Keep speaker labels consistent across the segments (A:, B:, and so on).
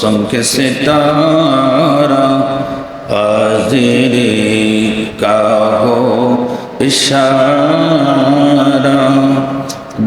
A: سم ستارا ستارہ حاضری کا ہو اشارہ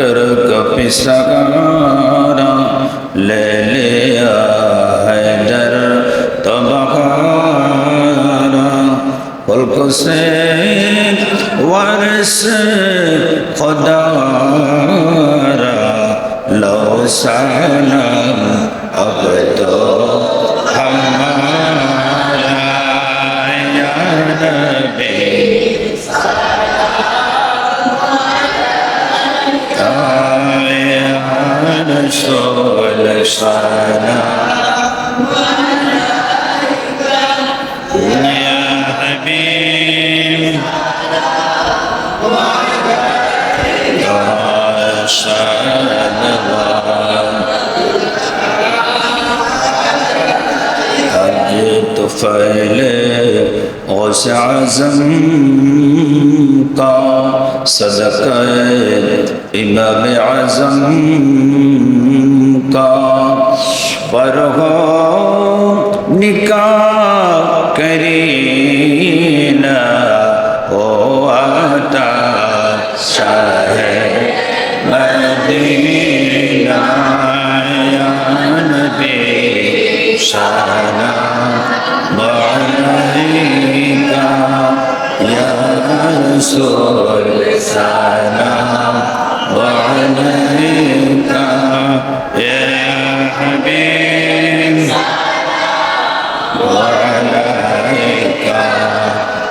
A: कर कपिसगारा ले लिया हैदर तबकारा खुल्क से वारिस खुदारा लो सनम अब तो हमारा यार الرسول الصلاة يا حبيب يا صلاة طفيل وسع زمقا صدق إمام عزم پر ہو نکاح کری نہ ہو آتا شاہ مدینہ یا نبی سلام علیکہ یا رسول سلام علیکہ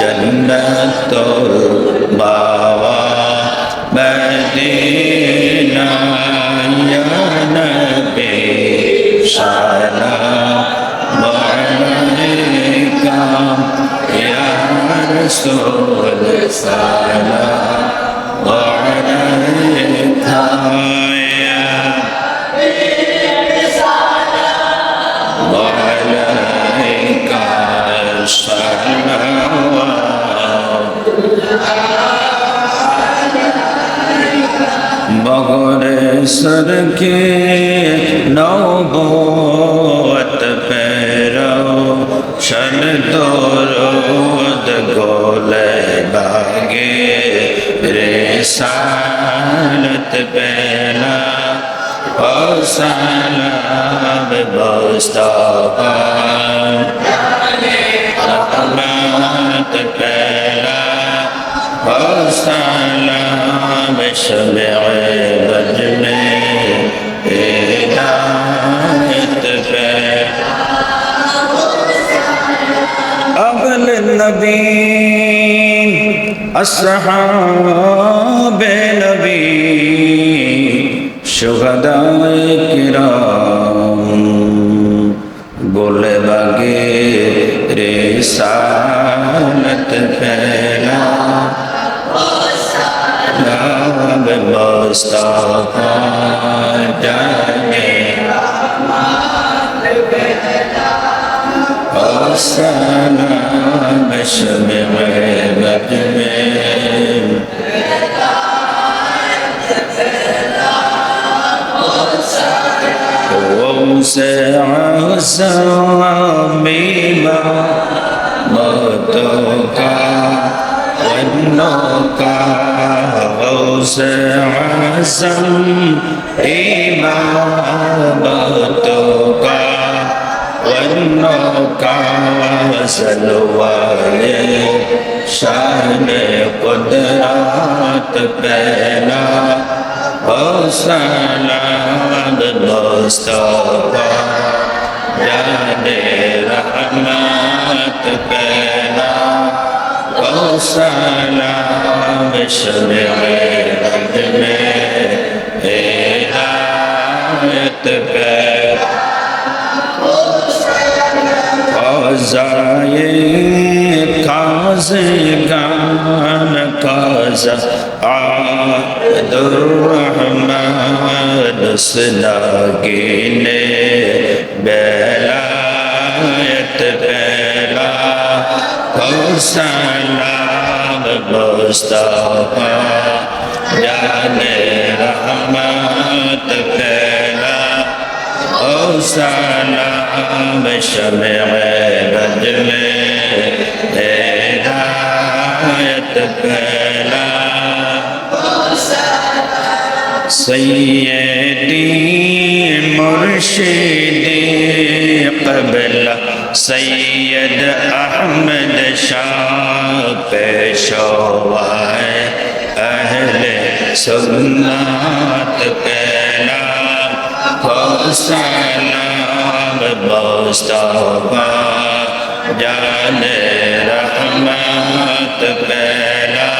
A: জন্নতুল বাবা মদিনা ইয়া নবী সালাম আলাইকা। ইয়া রাসূল সালাম। سر کے نو بوت پیرو، شن دورود گولے باگے، رسالت پیلا سلام بستہ رحمت پیلا سلام شب نبی اصحاب نبی شہداء کرام گل بگے رسالت پھیلا نام مصطفیٰ جانے رحمت پھیلا أحسن بشبع بدم ووسع ساميما مدوكا ونوكا ووسع ساميما مدوكا ظنك سلوان شان قدرات پہلا حسنان مصطفیٰ جان رحمت پہلا حسنان شمع حد میں ہدایت پہلا কাজায়ে কাজে গান কাজা আদর রহমান সদাগিনে বেলায়ত বেলা কৌশালাম মুস্তাফা জানে রহমত বেলা سلام شمع بدل هداية كلام سيدي مرشدي قبل سيد أحمد شاہ پیشوائے اہل سنت پہ সালাম মুস্তফা জানে রহমত পেলা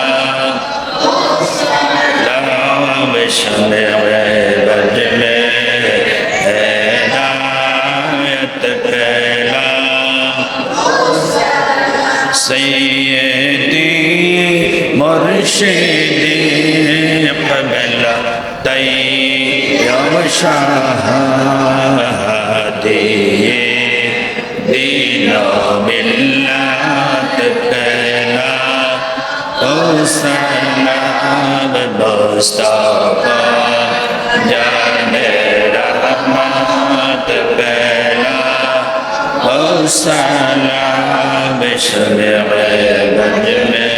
A: রাম শনে বজ মে হেদায়ত পেলা সৈয়দি মুর্শিদ শাহাদিয়ে দিন মিল্লাত পেলা ও সালাম মুস্তাফা জানে রহমত পেলা ও সালাম শরে بدمه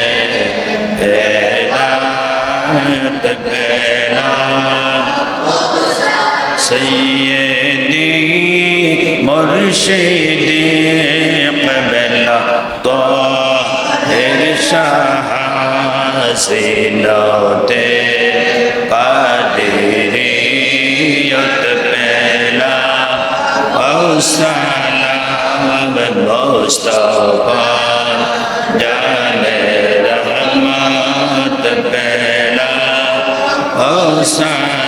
A: تبنا سيدي مرشدي قبل طاهر شاه حسنات قادريت بلا وسلام مصطفى جان رحمت بلا وسلام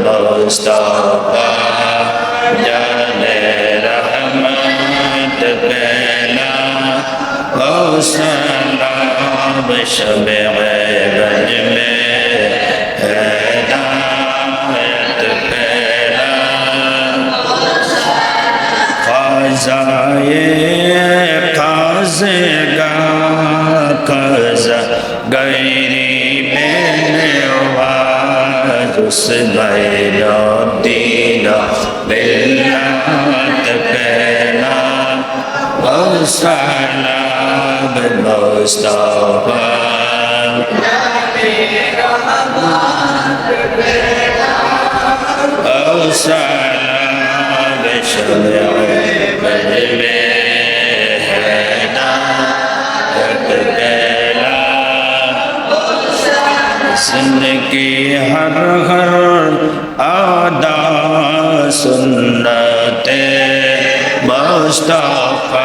A: Mustafa Cane rahmet bela O salam şabi gıybecme Hidayet bela Kazayı kazıga kaza gayrı حسنين الدين بالله تبنا وسلام المصطفى وسلام شمع بالبيت सुन के हर हर आदा सुनते मुस्तफा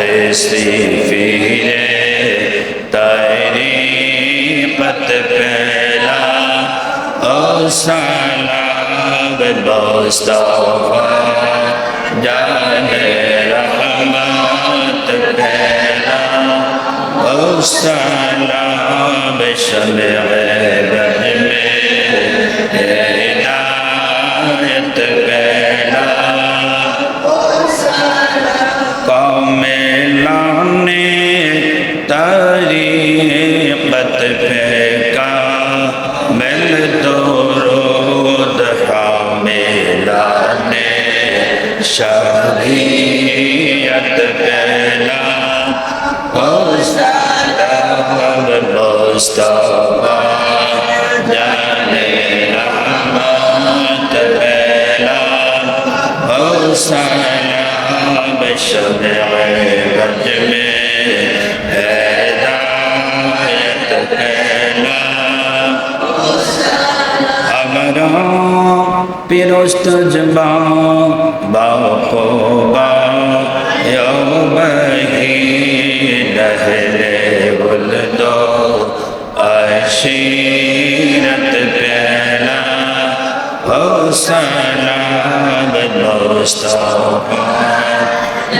A: ऐसे फिरे तेरी पत पहला सलाम मुस्तफा जाने रहमत पहला السلام بشمع رحمه মুস্তফা জানে রহমত পেলা হুসালাম শবে বজমে হেদায়ত পেলা আমরা পিরোস্ত জবা বাপ বা يوم هي دهر सीरत प्याला हो सलाम मुस्तफा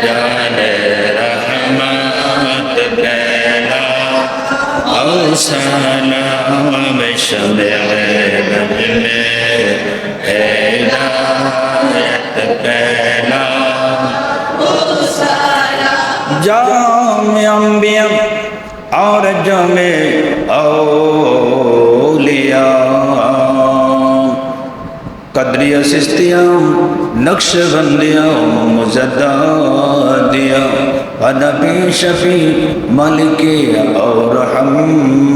A: जान रहमत प्याला हो सलाम शब में हैदायत प्याला जाम अंबिया اور جمع اولیاء قدری اسستیاں نقش بندیاں مزدادیاں نبی شفی ملک اور حنبلی،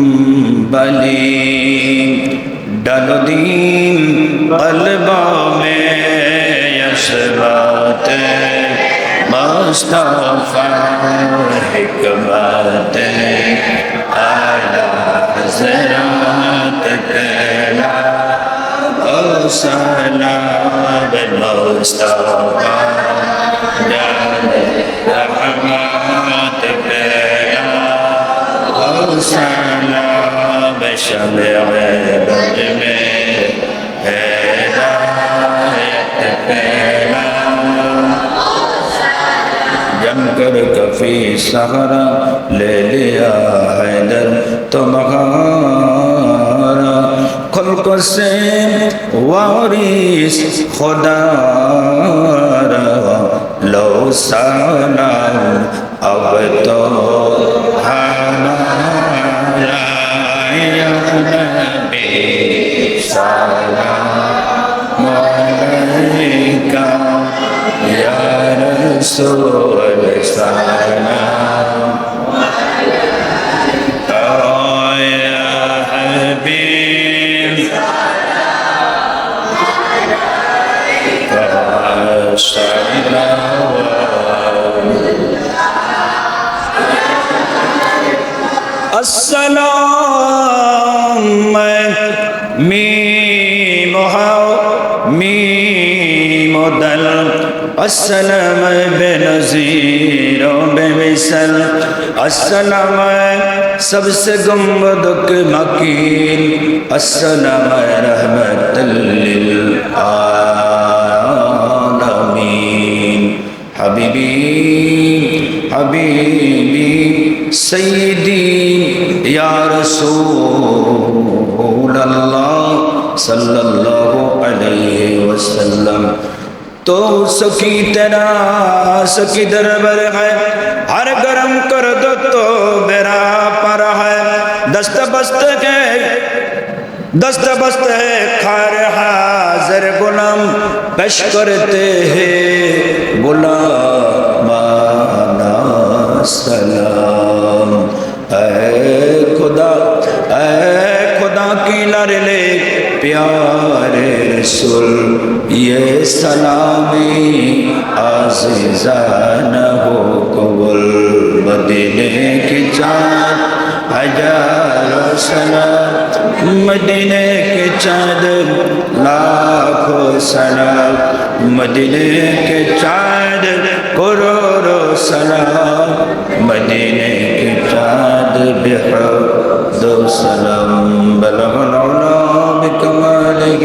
A: ڈل دین قلبہ میں یسرات ہے مصطفى حكمتك على حسناتك لا صلاة المصطفى رحمتك يا صلاة بشمع بدمك هدايتك कर कफे सहारा ले लिया हैदर तुम्हारा खलक से वारिस खुदा लो साना अब तो हमारा सला يا رسول السلام أو يا حبيب السلام السلام ميم ميم دل السلام بنظیر بے مثل السلام سب سے گمبد کے مکین السلام رحمت للعالمین حبیبی حبیبی سیدی یا رسول اللہ صلی اللہ علیہ وسلم تو سکی تیرا سکی دربر ہے ہر گرم کر دو تو میرا پر ہے دست بست کے دست بست ہے خار حاضر غلام پیش کرتے ہیں غلام سلام اے خدا اے خدا کی لڑ لے پیارے رسول، یہ سلامی عزیزان ہو قبول مدینے کی چاند حجار و سلام مدینے کی چاند، لاکھ و سلام مدینے کی چاند قرور و سلام مدینے کی چاند، بحر دو سلام بلغن علم كماله